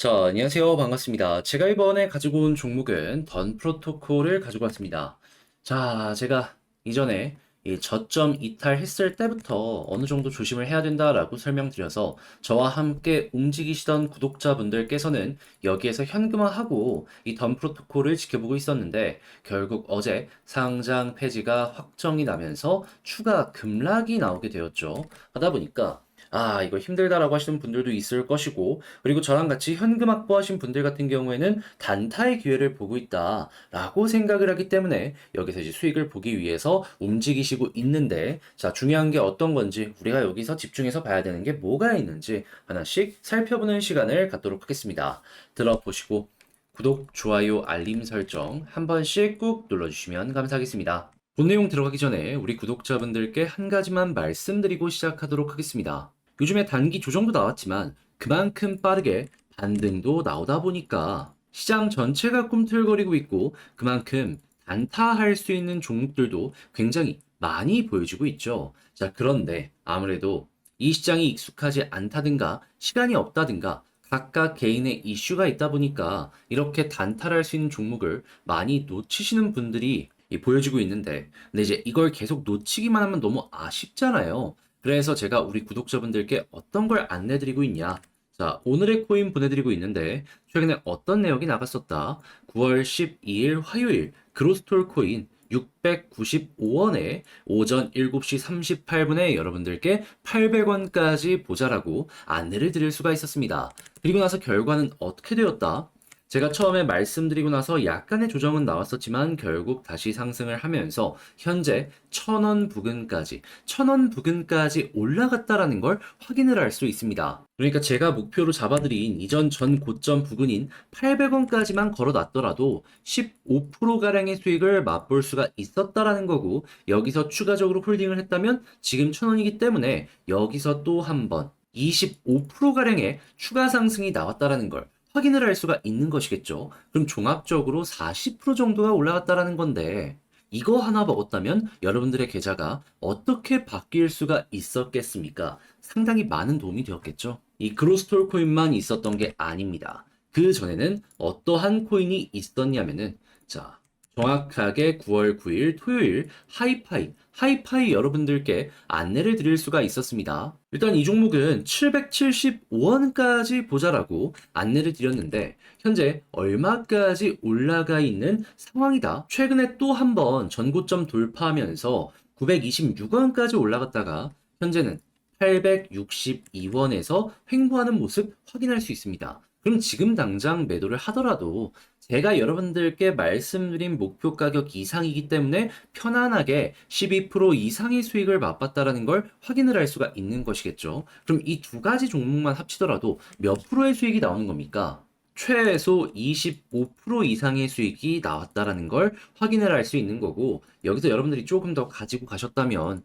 자, 안녕하세요. 반갑습니다. 제가 이번에 가지고 온 종목은 던 프로토콜을 가지고 왔습니다. 자, 제가 이전에 이 저점 이탈했을 때부터 어느 정도 조심을 해야 된다라고 설명드려서 저와 함께 움직이시던 구독자분들께서는 여기에서 현금화하고 이던 프로토콜을 지켜보고 있었는데 결국 어제 상장 폐지가 확정이 나면서 추가 급락이 나오게 되었죠. 하다 보니까 아, 이거 힘들다라고 하시는 분들도 있을 것이고, 그리고 저랑 같이 현금 확보하신 분들 같은 경우에는 단타의 기회를 보고 있다라고 생각을 하기 때문에 여기서 이제 수익을 보기 위해서 움직이시고 있는데, 자, 중요한 게 어떤 건지 우리가 여기서 집중해서 봐야 되는 게 뭐가 있는지 하나씩 살펴보는 시간을 갖도록 하겠습니다. 들어보시고, 구독, 좋아요, 알림 설정 한 번씩 꾹 눌러주시면 감사하겠습니다. 본 내용 들어가기 전에 우리 구독자분들께 한 가지만 말씀드리고 시작하도록 하겠습니다. 요즘에 단기 조정도 나왔지만 그만큼 빠르게 반등도 나오다 보니까 시장 전체가 꿈틀거리고 있고 그만큼 단타할 수 있는 종목들도 굉장히 많이 보여지고 있죠. 자, 그런데 아무래도 이 시장이 익숙하지 않다든가 시간이 없다든가 각각 개인의 이슈가 있다 보니까 이렇게 단타를 할 수 있는 종목을 많이 놓치시는 분들이 이 보여지고 있는데 근데 이제 이걸 계속 놓치기만 하면 너무 아쉽잖아요. 그래서 제가 우리 구독자분들께 어떤 걸 안내드리고 있냐? 자, 오늘의 코인 보내드리고 있는데 최근에 어떤 내역이 나갔었다? 9월 12일 화요일 그로스톨 코인 695원에 오전 7시 38분에 여러분들께 800원까지 보자라고 안내를 드릴 수가 있었습니다. 그리고 나서 결과는 어떻게 되었다? 제가 처음에 말씀드리고 나서 약간의 조정은 나왔었지만 결국 다시 상승을 하면서 현재 1000원 부근까지 1000원 부근까지 올라갔다라는 걸 확인을 할 수 있습니다. 그러니까 제가 목표로 잡아드린 이전 전 고점 부근인 800원까지만 걸어놨더라도 15%가량의 수익을 맛볼 수가 있었다라는 거고 여기서 추가적으로 홀딩을 했다면 지금 1000원이기 때문에 여기서 또 한 번 25%가량의 추가 상승이 나왔다라는 걸 확인을 할 수가 있는 것이겠죠. 그럼 종합적으로 40% 정도가 올라갔다라는 건데 이거 하나 먹었다면 여러분들의 계좌가 어떻게 바뀔 수가 있었겠습니까? 상당히 많은 도움이 되었겠죠. 이 그로스톨 코인만 있었던 게 아닙니다. 그 전에는 어떠한 코인이 있었냐면은 자 정확하게 9월 9일 토요일 하이파이, 하이파이 여러분들께 안내를 드릴 수가 있었습니다. 일단 이 종목은 775원까지 보자라고 안내를 드렸는데 현재 얼마까지 올라가 있는 상황이다. 최근에 또 한 번 전고점 돌파하면서 926원까지 올라갔다가 현재는 862원에서 횡보하는 모습 확인할 수 있습니다. 그럼 지금 당장 매도를 하더라도 제가 여러분들께 말씀드린 목표 가격 이상이기 때문에 편안하게 12% 이상의 수익을 맛봤다라는 걸 확인을 할 수가 있는 것이겠죠. 그럼 이 두 가지 종목만 합치더라도 몇 프로의 수익이 나오는 겁니까? 최소 25% 이상의 수익이 나왔다라는 걸 확인을 할 수 있는 거고 여기서 여러분들이 조금 더 가지고 가셨다면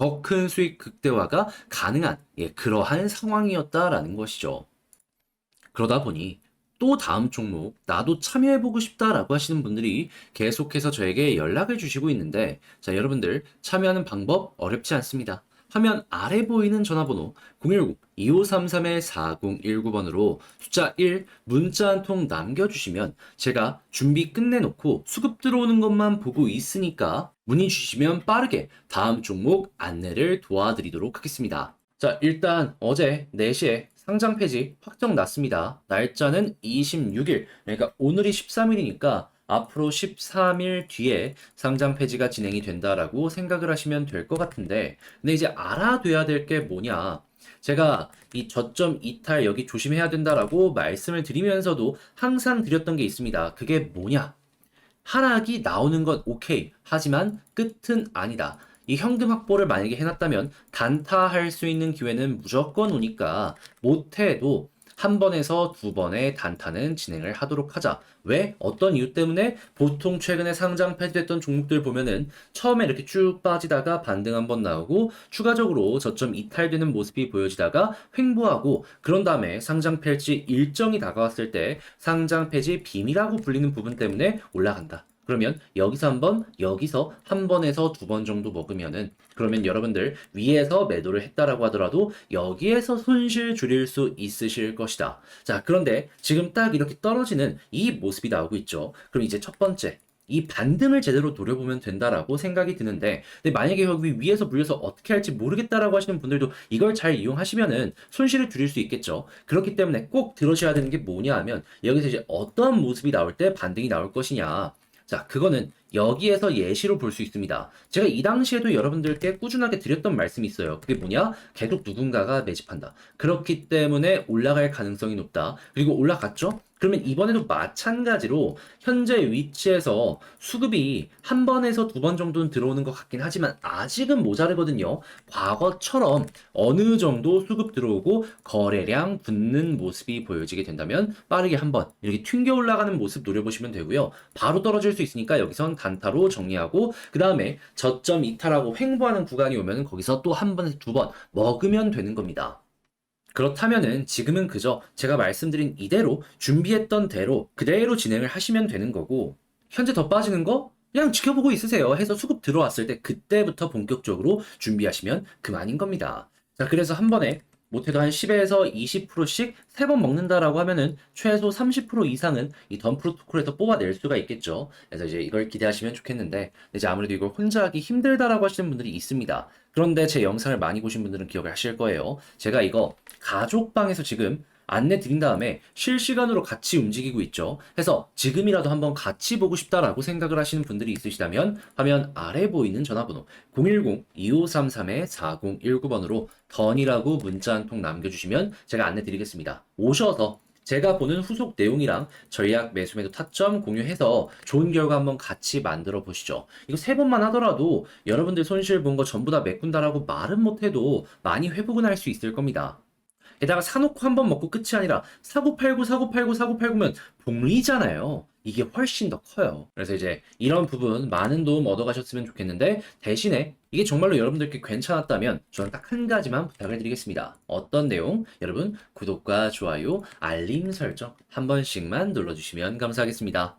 더 큰 수익 극대화가 가능한 예, 그러한 상황이었다라는 것이죠. 그러다 보니 또 다음 종목 나도 참여해보고 싶다라고 하시는 분들이 계속해서 저에게 연락을 주시고 있는데 자 여러분들 참여하는 방법 어렵지 않습니다. 화면 아래 보이는 전화번호 010-2533-4019번으로 숫자 1 문자 한 통 남겨주시면 제가 준비 끝내놓고 수급 들어오는 것만 보고 있으니까 문의 주시면 빠르게 다음 종목 안내를 도와드리도록 하겠습니다. 자 일단 어제 4시에 상장 폐지 확정 났습니다. 날짜는 26일, 그러니까 오늘이 13일이니까 앞으로 13일 뒤에 상장 폐지가 진행이 된다라고 생각을 하시면 될 것 같은데, 근데 이제 알아둬야 될 게 뭐냐. 제가 이 저점 이탈 여기 조심해야 된다라고 말씀을 드리면서도 항상 드렸던 게 있습니다. 그게 뭐냐? 하락이 나오는 건 오케이. 하지만 끝은 아니다. 이 현금 확보를 만약에 해놨다면 단타할 수 있는 기회는 무조건 오니까 못해도 한 번에서 두 번의 단타는 진행을 하도록 하자. 왜? 어떤 이유 때문에? 보통 최근에 상장 폐지됐던 종목들 보면은 처음에 이렇게 쭉 빠지다가 반등 한번 나오고 추가적으로 저점 이탈되는 모습이 보여지다가 횡보하고 그런 다음에 상장 폐지 일정이 다가왔을 때 상장 폐지 빔이라고 불리는 부분 때문에 올라간다. 그러면 여기서 한 번, 여기서 한 번에서 두 번 정도 먹으면은 그러면 여러분들 위에서 매도를 했다라고 하더라도 여기에서 손실 줄일 수 있으실 것이다. 자, 그런데 지금 딱 이렇게 떨어지는 이 모습이 나오고 있죠. 그럼 이제 첫 번째 이 반등을 제대로 노려보면 된다라고 생각이 드는데 근데 만약에 여기 위에서 물려서 어떻게 할지 모르겠다라고 하시는 분들도 이걸 잘 이용하시면은 손실을 줄일 수 있겠죠. 그렇기 때문에 꼭 들으셔야 되는 게 뭐냐 하면 여기서 이제 어떤 모습이 나올 때 반등이 나올 것이냐. 자, 그거는 여기에서 예시로 볼 수 있습니다. 제가 이 당시에도 여러분들께 꾸준하게 드렸던 말씀이 있어요. 그게 뭐냐? 계속 누군가가 매집한다. 그렇기 때문에 올라갈 가능성이 높다. 그리고 올라갔죠? 그러면 이번에도 마찬가지로 현재 위치에서 수급이 한 번에서 두 번 정도는 들어오는 것 같긴 하지만 아직은 모자르거든요. 과거처럼 어느 정도 수급 들어오고 거래량 붙는 모습이 보여지게 된다면 빠르게 한번 이렇게 튕겨 올라가는 모습 노려보시면 되고요. 바로 떨어질 수 있으니까 여기선 단타로 정리하고 그 다음에 저점 이탈하고 횡보하는 구간이 오면 거기서 또 한 번에서 두 번 먹으면 되는 겁니다. 그렇다면은 지금은 그저 제가 말씀드린 이대로 준비했던 대로 그대로 진행을 하시면 되는 거고 현재 더 빠지는 거 그냥 지켜보고 있으세요 해서 수급 들어왔을 때 그때부터 본격적으로 준비하시면 그만인 겁니다. 자 그래서 한 번에 못해도 한 10에서 20%씩 세번 먹는다라고 하면은 최소 30% 이상은 이던 프로토콜에서 뽑아낼 수가 있겠죠. 그래서 이제 이걸 기대하시면 좋겠는데 이제 아무래도 이걸 혼자 하기 힘들다라고 하시는 분들이 있습니다. 그런데 제 영상을 많이 보신 분들은 기억을 하실 거예요. 제가 이거 가족방에서 지금 안내 드린 다음에 실시간으로 같이 움직이고 있죠. 해서 지금이라도 한번 같이 보고 싶다라고 생각을 하시는 분들이 있으시다면 화면 아래 보이는 전화번호 010-2533-4019번으로 던이라고 문자 한 통 남겨주시면 제가 안내 드리겠습니다. 오셔서 제가 보는 후속 내용이랑 전략 매수매도 타점 공유해서 좋은 결과 한번 같이 만들어 보시죠. 이거 세 번만 하더라도 여러분들 손실 본 거 전부 다 메꾼다라고 말은 못해도 많이 회복은 할 수 있을 겁니다. 게다가 사놓고 한 번 먹고 끝이 아니라 사고 팔고 사고 팔고 사고 팔고면 복리잖아요. 이게 훨씬 더 커요. 그래서 이제 이런 부분 많은 도움 얻어가셨으면 좋겠는데 대신에 이게 정말로 여러분들께 괜찮았다면 저는 딱 한 가지만 부탁을 드리겠습니다. 어떤 내용? 여러분 구독과 좋아요, 알림 설정 한 번씩만 눌러주시면 감사하겠습니다.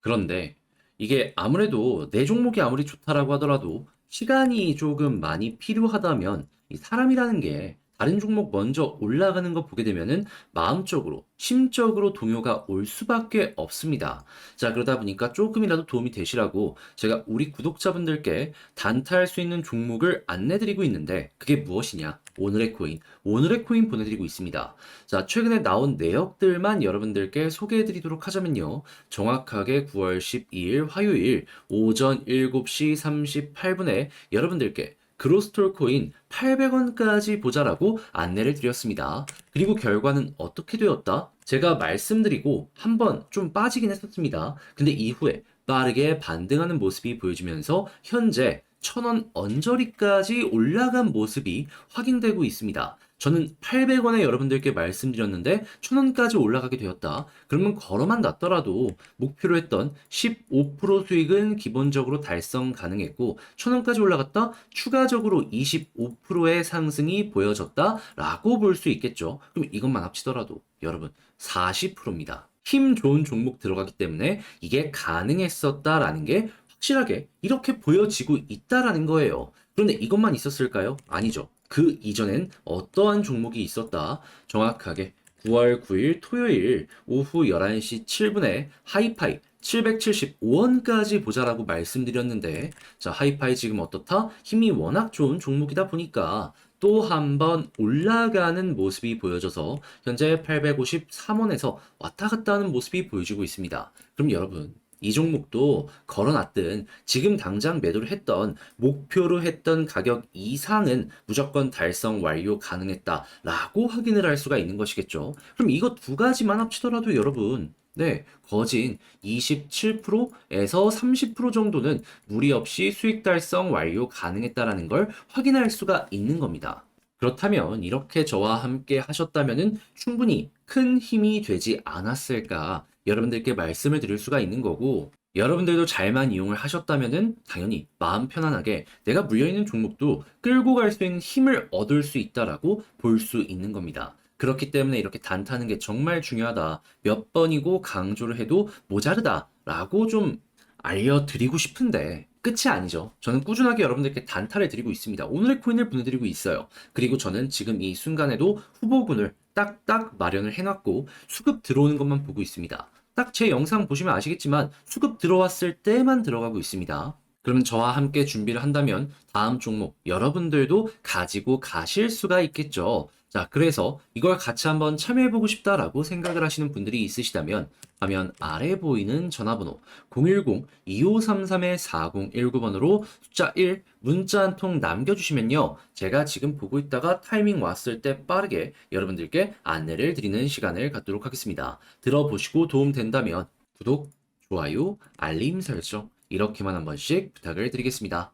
그런데 이게 아무래도 내 종목이 아무리 좋다라고 하더라도 시간이 조금 많이 필요하다면 이 사람이라는 게 다른 종목 먼저 올라가는 거 보게 되면은 마음적으로, 심적으로 동요가 올 수밖에 없습니다. 자, 그러다 보니까 조금이라도 도움이 되시라고 제가 우리 구독자분들께 단타할 수 있는 종목을 안내드리고 있는데 그게 무엇이냐? 오늘의 코인, 오늘의 코인 보내드리고 있습니다. 자, 최근에 나온 내역들만 여러분들께 소개해드리도록 하자면요. 정확하게 9월 12일 화요일 오전 7시 38분에 여러분들께 그로스톨 코인 800원까지 보자라고 안내를 드렸습니다. 그리고 결과는 어떻게 되었다? 제가 말씀드리고 한번 좀 빠지긴 했었습니다. 근데 이후에 빠르게 반등하는 모습이 보여지면서 현재 1000원 언저리까지 올라간 모습이 확인되고 있습니다. 저는 800원에 여러분들께 말씀드렸는데 1000원까지 올라가게 되었다. 그러면 걸어만 놨더라도 목표로 했던 15% 수익은 기본적으로 달성 가능했고 1000원까지 올라갔다 추가적으로 25%의 상승이 보여졌다 라고 볼 수 있겠죠. 그럼 이것만 합치더라도 여러분 40%입니다. 힘 좋은 종목 들어가기 때문에 이게 가능했었다라는 게 확실하게 이렇게 보여지고 있다라는 거예요. 그런데 이것만 있었을까요? 아니죠. 그 이전엔 어떠한 종목이 있었다. 정확하게 9월 9일 토요일 오후 11시 7분에 하이파이 775원까지 보자라고 말씀드렸는데 자 하이파이 지금 어떻다? 힘이 워낙 좋은 종목이다 보니까 또 한 번 올라가는 모습이 보여져서 현재 853원에서 왔다 갔다 하는 모습이 보여지고 있습니다. 그럼 여러분 이 종목도 걸어놨든 지금 당장 매도를 했던 목표로 했던 가격 이상은 무조건 달성 완료 가능했다라고 확인을 할 수가 있는 것이겠죠. 그럼 이거 두 가지만 합치더라도 여러분 네, 거진 27%에서 30% 정도는 무리 없이 수익 달성 완료 가능했다라는 걸 확인할 수가 있는 겁니다. 그렇다면 이렇게 저와 함께 하셨다면은 충분히 큰 힘이 되지 않았을까 여러분들께 말씀을 드릴 수가 있는 거고 여러분들도 잘만 이용을 하셨다면은 당연히 마음 편안하게 내가 물려있는 종목도 끌고 갈 수 있는 힘을 얻을 수 있다라고 볼 수 있는 겁니다. 그렇기 때문에 이렇게 단타는 게 정말 중요하다. 몇 번이고 강조를 해도 모자르다라고 좀 알려드리고 싶은데 끝이 아니죠. 저는 꾸준하게 여러분들께 단타를 드리고 있습니다. 오늘의 코인을 보내드리고 있어요. 그리고 저는 지금 이 순간에도 후보군을 딱딱 마련을 해놨고 수급 들어오는 것만 보고 있습니다. 딱 제 영상 보시면 아시겠지만 수급 들어왔을 때만 들어가고 있습니다. 그러면 저와 함께 준비를 한다면 다음 종목 여러분들도 가지고 가실 수가 있겠죠. 자, 그래서 이걸 같이 한번 참여해보고 싶다라고 생각을 하시는 분들이 있으시다면 화면 아래 보이는 전화번호 010-2533-4019번으로 숫자 1 문자 한 통 남겨주시면요. 제가 지금 보고 있다가 타이밍 왔을 때 빠르게 여러분들께 안내를 드리는 시간을 갖도록 하겠습니다. 들어보시고 도움 된다면 구독, 좋아요, 알림 설정 이렇게만 한 번씩 부탁을 드리겠습니다.